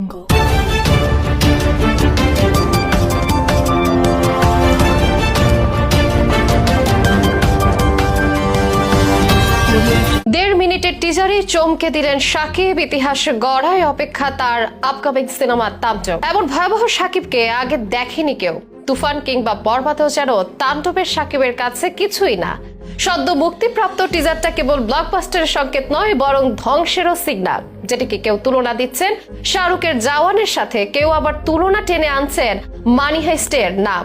দেড় মিনিটের টিজারে চমকে দিলেন সাকিব, ইতিহাস গড়ায় অপেক্ষা তার আপকামিং সিনেমা তাণ্ডব। এমন ভয়াবহ সাকিবকে আগে দেখেনি কেউ। তুফান কিংবা বরবাদেও যেন তাণ্ডবের সাকিবের কাছে কিছুই না। সদ্য মুক্তিপ্রাপ্ত টিজারটা কেবল ব্লকবাস্টারের সংকেত নয়, বরং ধ্বংসেরও সিগন্যাল যেটিকে কেউ তুলনা দিচ্ছেন, শাহরুখের জওয়ানের সাথে কেউ আবার তুলনা টেনে আনছেন মানি হাইস্টের নাম।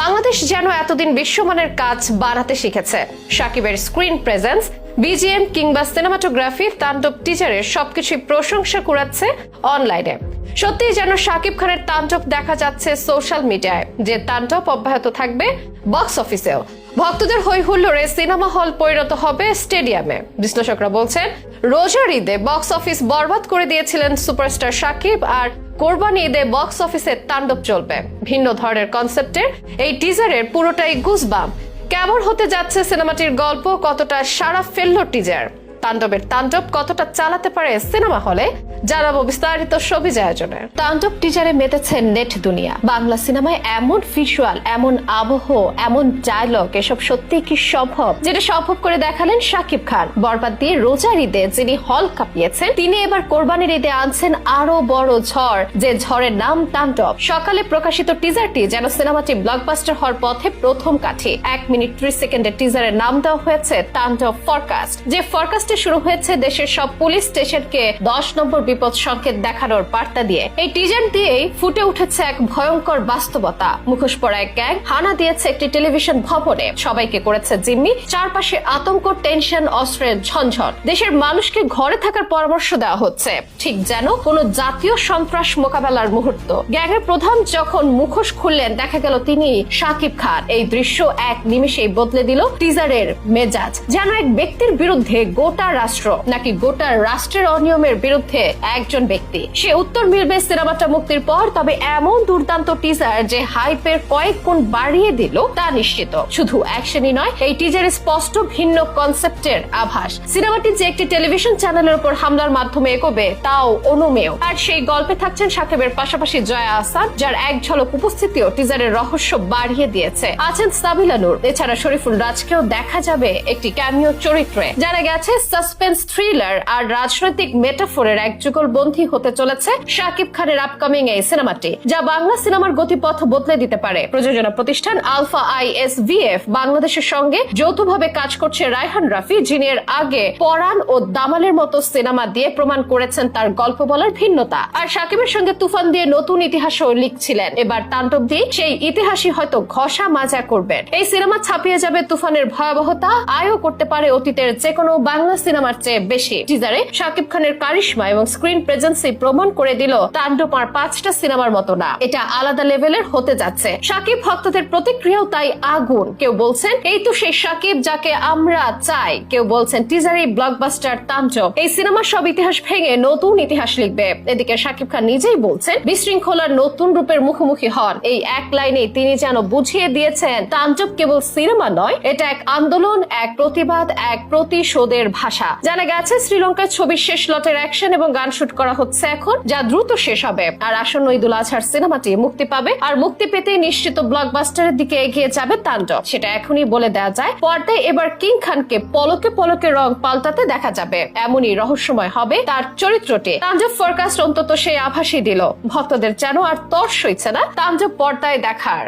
বাংলাদেশ যেন এতদিন বিশ্বমানের কাজ বাড়াতে শিখেছে। সাকিবের স্ক্রিন প্রেজেন্স, বিজিএম কিংবা সিনেমাটোগ্রাফি তাণ্ডব টিচারের সবকিছুই প্রশংসা কুড়াচ্ছে অনলাইনে। সত্যিই যেন শাকিব খানের তাণ্ডব দেখা যাচ্ছে সোশ্যাল মিডিয়ায়, যে তাণ্ডব অব্যাহত থাকবে বক্স অফিসেও। ভক্তদের হই হুল্লোড়ে সিনেমা হল পরিণত হবে স্টেডিয়ামে। বিশ্লেষকরা বলছেন, রোজার ঈদে বক্স অফিস বরবাদ করে দিয়েছিলেন সুপারস্টার সাকিব আর কোরবানি ঈদে বক্স অফিসে তাণ্ডব চলবে। ভিন্ন ধরনের কনসেপ্টের এই টিজারের পুরোটাই গুজবাম। কেমন হতে যাচ্ছে সিনেমাটির গল্প, কতটা সারা ফেলল টিজার? তাণ্ডবের তাণ্ডব কতটা চালাতে পারে সিনেমা হলে, জানাব বিস্তারিত সবিজ আয়োজনে তাণ্ডব টিজারে মেতেছে নেট দুনিয়া। বাংলা সিনেমায় এমন ভিজুয়াল এমন আবহ, এমন ডায়লগ এসব সত্যি কি সম্ভব? যেটা সম্ভব করে দেখালেন শাকিব খান। বরবাদ দিয়ে রোজার ঈদে যিনি হল কাঁপিয়েছেন, তিনি এবার কোরবানির ঈদে আনছেন আরও বড় ঝড়, যে ঝড়ের নাম তাণ্ডব। সকালে প্রকাশিত টিজারটি যেন সিনেমাটি ব্লকবাস্টার হওয়ার পথে প্রথম কাঠি। এক মিনিট ত্রিশ সেকেন্ডের টিজারের নাম দেওয়া হয়েছে তাণ্ডব ফরকাস্ট যে ফরকাস্টে শুরু হয়েছে দেশের সব পুলিশ স্টেশনকে দশ নম্বর বিপদ সংকেত দেখানোর বার্তা দিয়ে। এই টিজার দিয়েই ফুটে উঠেছে এক ভয়ঙ্কর বাস্তবতা। মুখোশ পড়া এক গ্যাং হানা দিয়েছে একটি টেলিভিশন ভবনে। সবাইকে করেছে জিম্মি। চারপাশে আতঙ্ক, টেনশন, অস্ত্রের ঝনঝন। দেশের মানুষকে ঘরে থাকার পরামর্শ দেওয়া হচ্ছে। ঠিক যেন কোনো জাতীয় সন্ত্রাস মোকাবেলার মুহূর্ত। গ্যাংয়ের প্রধান যখন মুখোশ খুললেন, দেখা গেল তিনি সাকিব খান। এই দৃশ্য এক নিমিষেই বদলে দিল টিজারের মেজাজ। যেন এক ব্যক্তির বিরুদ্ধে গোটা রাষ্ট্র, নাকি গোটা রাষ্ট্রের অনিয়মের বিরুদ্ধে একজন ব্যক্তি? সে উত্তর মিলবে সিনেমাটা মুক্তির পর, তবে এমন দুর্দান্ত টিজার যে হাইপের কয়েক গুণ বাড়িয়ে দিল, তা নিশ্চিত। শুধু অ্যাকশনই নয়, এই টিজারে স্পষ্ট ভিন্ন কনসেপ্টের আভাস। সিনেমাটি যে একটি টেলিভিশন চ্যানেলের উপর হামলার মাধ্যমে এগোবে, তাও অনুমেয়। আর সেই গল্পে থাকছেন সাকিবের পাশাপাশি জয়া আসাদ যার এক ঝলক উপস্থিতিও টিজারের রহস্য বাড়িয়ে দিয়েছে। আছেন সাবিলা নূর। এছাড়া শরীফুল রাজকেও দেখা যাবে একটি ক্যামিও চরিত্রে। যারা গেছে সাসপেন্স থ্রিলার আর রাজনৈতিক মেটাফোরের এক যুগল বন্ধী হতে চলেছে শাকিব খানের আপকামিং এই সিনেমাটি, যা বাংলা সিনেমার গতিপথ বদলে দিতে পারে। প্রযোজনা প্রতিষ্ঠান আলফা আই এস ভিএফ বাংলাদেশের সঙ্গে যৌথভাবে কাজ করছে রায়হান রাফি, যিনি এর আগে পরাণ ও দামালের মতো সিনেমা দিয়ে প্রমাণ করেছেন তার গল্প বলার ভিন্নতা। আর শাকিবের সঙ্গে তুফান দিয়ে নতুন ইতিহাসও লিখছিলেন। এবার তাণ্ডব দিয়ে সেই ইতিহাসই হয়তো ঘষা মাজা করবেন। এই সিনেমা ছাপিয়ে যাবে তুফানের ভয়াবহতা, আয়ও করতে পারে অতীতের যে কোনো বাংলা সিনেমার চেয়ে বেশি। টিজারে শাকিব খানের কারিশমা এবং স্ক্রিন প্রেজেন্সি প্রমাণ করে দিল তাণ্ডব আর পাঁচটা সিনেমার মতো না। এটা আলাদা লেভেলের হতে যাচ্ছে। শাকিব ভক্তদের প্রতিক্রিয়াও তাই আগুন। কেউ বলছেন, এই তো সেই শাকিব যাকে আমরা চাই। কেউ বলছেন, টিজারি ব্লকবাস্টার তাণ্ডব। এই সিনেমার সব ইতিহাস ভেঙে নতুন ইতিহাস লিখবে। এদিকে শাকিব খান নিজেই বলছেন, বিশৃঙ্খলার নতুন রূপের মুখোমুখি হন। এই এক লাইনে তিনি যেন বুঝিয়ে দিয়েছেন, তাণ্ডব কেবল সিনেমা নয়, এটা এক আন্দোলন, এক প্রতিবাদ, এক প্রতিশোধের ভাষা। জানা গেছে, শ্রীলঙ্কায় ছবির শেষ লটের অ্যাকশন এবং গান শুট করা হচ্ছে এখন, যা দ্রুত শেষ হবে। আর আসন্ন ঈদুল আজহার সিনেমাটি মুক্তি পাবে, আর মুক্তি পেতে নিশ্চিত ব্লকবাস্টারের দিকে এগিয়ে যাবে তাণ্ডব। সেটা এখনই বলে দেওয়া যায়, পর্দায় এবার কিং খানকে পলকে পলকে রং পাল্টাতে দেখা যাবে। এমনই রহস্যময় হবে তার চরিত্রটি। তাণ্ডব ফোরকাস্ট অন্তত সেই আভাসই দিল। ভক্তদের যেন আর তর সইছে না তাণ্ডব পর্দায় দেখার।